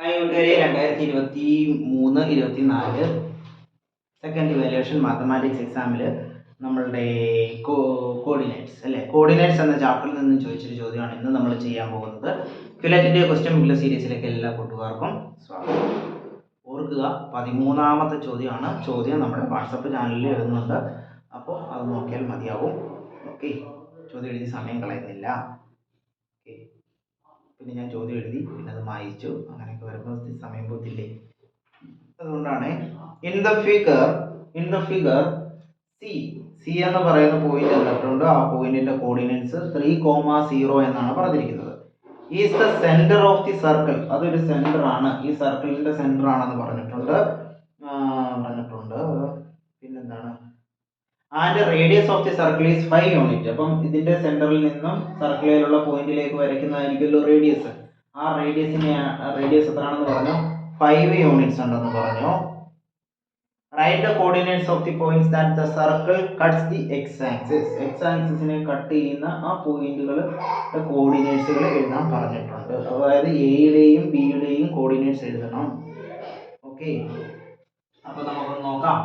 രണ്ടായിരത്തി ഇരുപത്തി മൂന്ന് ഇരുപത്തി നാല് സെക്കൻഡ് ഇവാലുവേഷൻ മാത്തമാറ്റിക്സ് എക്സാമിൽ നമ്മളുടെ കോർഡിനേറ്റ്സ് അല്ലേ? കോർഡിനേറ്റ്സ് എന്ന ചാപ്റ്ററിൽ നിന്ന് ചോദിച്ചൊരു ചോദ്യമാണ് ഇന്ന് നമ്മൾ ചെയ്യാൻ പോകുന്നത്. ഫിലറ്റിന്റെ ക്വസ്റ്റ്യൻ ബുക്കിലെ സീരീസിലേക്ക് എല്ലാ കൂട്ടുകാർക്കും സ്വാഗതം. ഓർക്കുക പതിമൂന്നാമത്തെ ചോദ്യമാണ്. ചോദ്യം നമ്മുടെ വാട്സപ്പ് ചാനലിൽ എഴുതുന്നുണ്ട്. അപ്പോൾ അത് നോക്കിയാൽ മതിയാവും. ഓക്കെ ചോദ്യം എഴുതി സമയം കളയുന്നില്ല. ഓക്കെ പിന്നെ ഞാൻ ചോദ്യം എഴുതി പിന്നെ അത് മായിച്ചു. അങ്ങനെയൊക്കെ വരുമ്പോൾ സമയം പോത്തില്ലേ അതുകൊണ്ടാണ് in the figure in the figure C C എന്ന് പറയുന്ന പോയിന്റ് തന്നിട്ടുണ്ട് ആ പോയിന്റിന്റെ കോർഡിനേറ്റ്സ് ത്രീ കോമ സീറോ എന്നാണ് പറഞ്ഞിരിക്കുന്നത്. Is the centre of the circle അതൊരു സെന്റർ ആണ്. ഈ സർക്കിളിന്റെ സെന്റർ ആണെന്ന് പറഞ്ഞിട്ടുണ്ട്. പറഞ്ഞിട്ടുണ്ട് പിന്നെന്താണ്? And radius of the circle is five unit അപ്പം ഇതിന്റെ സെന്ററിൽ നിന്നും സർക്കിളിലുള്ള പോയിന്റിലേക്ക് വരയ്ക്കുന്നതായിരിക്കുമല്ലോ റേഡിയസ് ആ റേഡിയസിനെ റേഡിയസ് എത്രയാണെന്ന് പറഞ്ഞു? ഫൈവ് യൂണിറ്റ്സ് ഉണ്ടെന്ന് പറഞ്ഞു. Right the coordinates of the points that the circle cuts the X axis X ആക്സിസിനെ cut ചെയ്യുന്ന ആ പോയിന്റുകൾ കോർഡിനേറ്റ്സുകൾ എഴുതാൻ പറഞ്ഞിട്ടുണ്ട്. അതായത് എയുടെയും ബിയുടെയും കോർഡിനേറ്റ്സ് എഴുതണം. ഓക്കെ അപ്പൊ നമുക്കൊന്ന് നോക്കാം.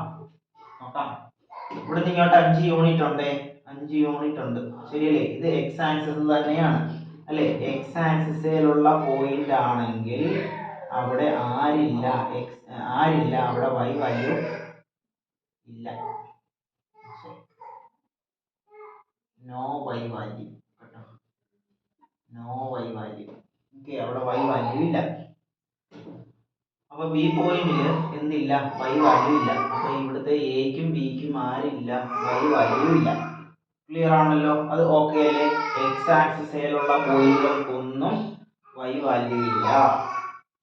നോക്കാം. ഇവിടെ ഇങ്ങോട്ട് അഞ്ച് യൂണിറ്റ് ഉണ്ട്. അഞ്ച് യൂണിറ്റ് ഉണ്ട്. ശരിയല്ലേ? ഇത് എക്സ് ആക്സിസ് തന്നെയാണ്. അല്ലെ? എക്സ് ആക്സിസിലുള്ള പോയിന്റ് ആണെങ്കിൽ അവിടെ ആരില്ല. എക്സ് ആരില്ല. അവിടെ വൈ വാല്യൂ ഇല്ല. നോ വൈ വാല്യൂ കേട്ടോ? നോ വൈ വാല്യൂ ഓക്കെ അവിടെ വൈ വാല്യൂ ഇല്ല. അപ്പൊ ബി പോയിന്റിൽ എന്തില്ല? വൈ വാല്യൂ ഇല്ല. അപ്പൊ ഇവിടുത്തെ എക്കും y ആരില്ല വൈ വാല്യൂ ഇല്ല ക്ലിയർ ആണല്ലോ? അത് ഓക്കെ അല്ലേ? എക്സ് ആക്സിസിലുള്ള പോയിന്റുകൾക്കൊന്നും വൈ വാല്യൂ ഇല്ല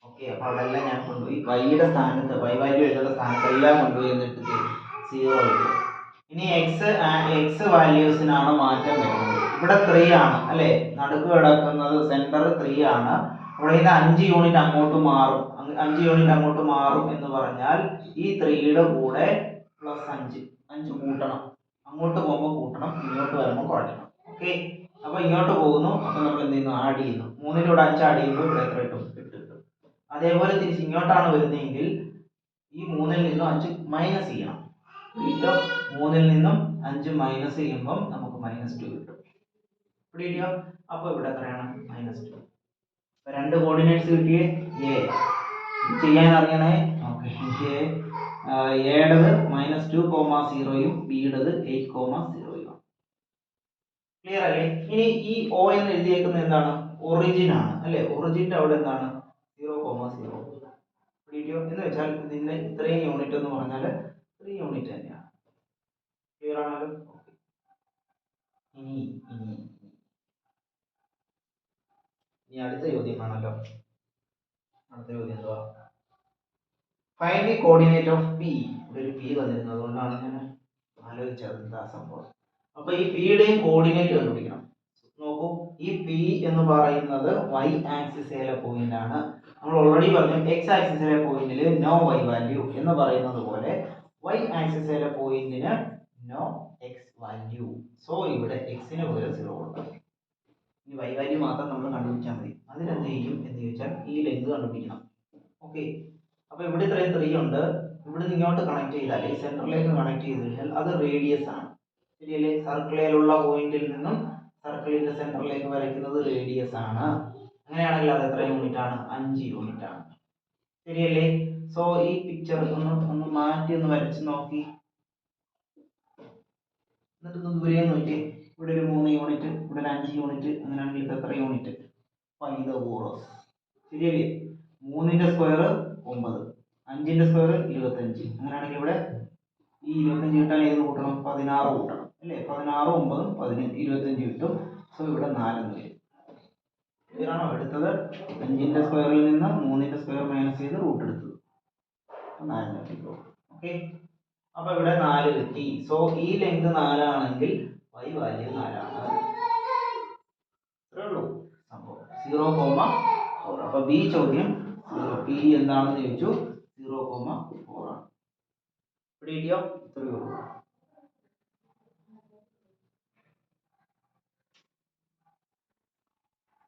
ഓക്കെ അപ്പോൾ അതെല്ലാം ഞാൻ കൊണ്ടുപോയി. വൈയുടെ സ്ഥാനത്ത് വൈ വാല്യൂ എഴുതേണ്ട സ്ഥാനത്ത് എല്ലാം കൊണ്ടുപോയി എന്നിട്ട് സീറോ ഇട്ടു. ഇനി എക്സ് എക്സ് വാല്യൂസിനാണ് മാറ്റം വരുന്നത്. ഇവിടെ ത്രീ ആണ് അല്ലേ? നടുക്ക് കിടക്കുന്നത് സെന്റർ ത്രീ ആണ്. അവിടെ ഇത് അഞ്ച് യൂണിറ്റ് അങ്ങോട്ട് മാറും. അഞ്ച് യൂണിറ്റ് അങ്ങോട്ട് മാറും എന്ന് പറഞ്ഞാൽ ഈ ത്രീയുടെ കൂടെ പ്ലസ് അഞ്ച്. അഞ്ച് കൂട്ടണം. അങ്ങോട്ട് പോകുമ്പോൾ കൂട്ടണം ഇങ്ങോട്ട് വരുമ്പോൾ കുറയ്ക്കണം. ഓക്കെ അപ്പൊ ഇങ്ങോട്ട് പോകുന്നു. അപ്പൊ നമ്മൾ എന്ത് ചെയ്യുന്നു? ആഡ് ചെയ്യുന്നു. മൂന്നിലൂടെ അഞ്ച് ആഡ് ചെയ്യുമ്പോൾ ഇവിടെ എത്ര കിട്ടും? എട്ട് കിട്ടും. അതേപോലെ തിരിച്ച് ഇങ്ങോട്ടാണ് വരുന്നതെങ്കിൽ ഈ മൂന്നിൽ നിന്നും അഞ്ച് മൈനസ് ചെയ്യണം. വീണ്ടും മൂന്നിൽ നിന്നും അഞ്ച് മൈനസ് ചെയ്യുമ്പം നമുക്ക് മൈനസ് ടു കിട്ടും. അപ്പൊ ഇവിടെ എത്രയാണ്? മൈനസ് ടു രണ്ട് കോർഡിനേറ്റ്സ് കിട്ടിയേ? എ ചെയ്യാൻ അറിയണേ? ഓക്കെ എനിക്ക് എയുടേത് മൈനസ് ടു കോമ സീറോയും ബിയുടേത് എയ്റ്റ് കോമ സീറോയും ക്ലിയർ അല്ലേ? ഇനി ഈ ഒ എന്ന് എഴുതിയേക്കുന്നത് എന്താണ്? ഒറിജിൻ ആണ്. അല്ലെ? ഒറിജിന്റെ അവിടെ എന്താണ്? സീറോ കോമ സീറോ വീഡിയോ എന്ന് വെച്ചാൽ ഇതിന്റെ ഇത്രയും യൂണിറ്റ് എന്ന് പറഞ്ഞാൽ ത്രീ യൂണിറ്റ് തന്നെയാണ്. ക്ലിയർ ആണല്ലോ? ഇനി ഇനി ഇനി അടുത്ത ചോദ്യം ആണല്ലോ. അടുത്ത ചോദ്യം എന്തുവാ? Find the coordinate of P ഇവിടെ ഒരു പി വന്നിരുന്നത് അതുകൊണ്ടാണ് ഞാൻ ആലോചിച്ചത് എന്താ സംഭവം. അപ്പൊ ഈ പിയുടെയും കോർഡിനേറ്റ് കണ്ടുപിടിക്കണം. നോക്കൂ ഈ പി എന്ന് പറയുന്നത് വൈ ആക്സിസിലെ പോയിന്റ് ആണ്. നമ്മൾ ഓൾറെഡി പറഞ്ഞു എക്സ് ആക്സിസിലെ പോയിന്റിൽ നോ വൈ വാല്യൂ എന്ന് പറയുന്നത് പോലെ വൈ ആക്സിസിലെ പോയിന്റിന് നോ എക്സ് വാല്യൂ സോ ഇവിടെ എക്സിന് പകരം സീറോ കൊടുക്കാം. ഇനി വൈ വാല്യൂ മാത്രം നമ്മൾ കണ്ടുപിടിച്ചാൽ മതി. അതിനെന്ത് ചെയ്യും എന്ന് ചോദിച്ചാൽ ഈ ലെങ്ത് കണ്ടുപിടിക്കണം. ഓക്കെ ഇവിടെ ഇത്രയും ത്രീ ഉണ്ട്. ഇവിടെ നിന്ന് ഇങ്ങോട്ട് കണക്ട് ചെയ്താൽ ഈ സെന്ററിലേക്ക് കണക്ട് ചെയ്ത് കഴിഞ്ഞാൽ അത് റേഡിയസ് ആണ്. ശരിയല്ലേ? സർക്കിളിലുള്ള പോയിന്റിൽ നിന്നും സർക്കിളിന്റെ സെന്ററിലേക്ക് വരയ്ക്കുന്നത് റേഡിയസ് ആണ്. അങ്ങനെയാണെങ്കിൽ അത് എത്ര യൂണിറ്റ് ആണ്? അഞ്ച് യൂണിറ്റ് ആണ്. ശരിയല്ലേ? സോ ഈ പിക്ചർ ഒന്ന് ഒന്ന് മാറ്റി ഒന്ന് വരച്ച് നോക്കി. എന്നിട്ട് ദൂരെ നോക്കി ഇവിടെ ഒരു മൂന്ന് യൂണിറ്റ് ഇവിടെ ഒരു അഞ്ച് യൂണിറ്റ് അങ്ങനെയാണെങ്കിൽ ഇത് എത്ര യൂണിറ്റ് പൈതഗോറസ് ശരിയല്ലേ? മൂന്നിന്റെ സ്ക്വയർ ഒമ്പത്. അഞ്ചിന്റെ സ്ക്വയർ ഇരുപത്തഞ്ച്. അങ്ങനെയാണെങ്കിൽ ഇവിടെ ഈ ഇരുപത്തഞ്ച് കിട്ടാൻ ഏത് കൂട്ടണം? പതിനാറ് കൂട്ടണം അല്ലേ? പതിനാറ് ഒമ്പതും പതിനഞ്ച് ഇരുപത്തഞ്ച് കിട്ടും. സോ ഇവിടെ നാലെന്ന് വരും. ഇതാണോ എടുത്തത് അഞ്ചിന്റെ സ്ക്വയറിൽ നിന്ന് മൂന്നിന്റെ സ്ക്വയർ മൈനസ് ചെയ്ത് റൂട്ട് എടുത്തത്. അപ്പൊ നാലിന് കിട്ടും ഓക്കെ അപ്പൊ ഇവിടെ നാല് കിട്ടി. സോ ഈ ലെങ്ത് നാലാണെങ്കിൽ വൈ വാല്യൂ നാലാണ്. ഇത്രേ ഉള്ളൂ സംഭവം. സീറോ കോമ ഫോർ അപ്പൊ ബി ചോദ്യം പി എന്താണെന്ന് ചോദിച്ചു. സീറോ കോമ ഫോർ ആണ്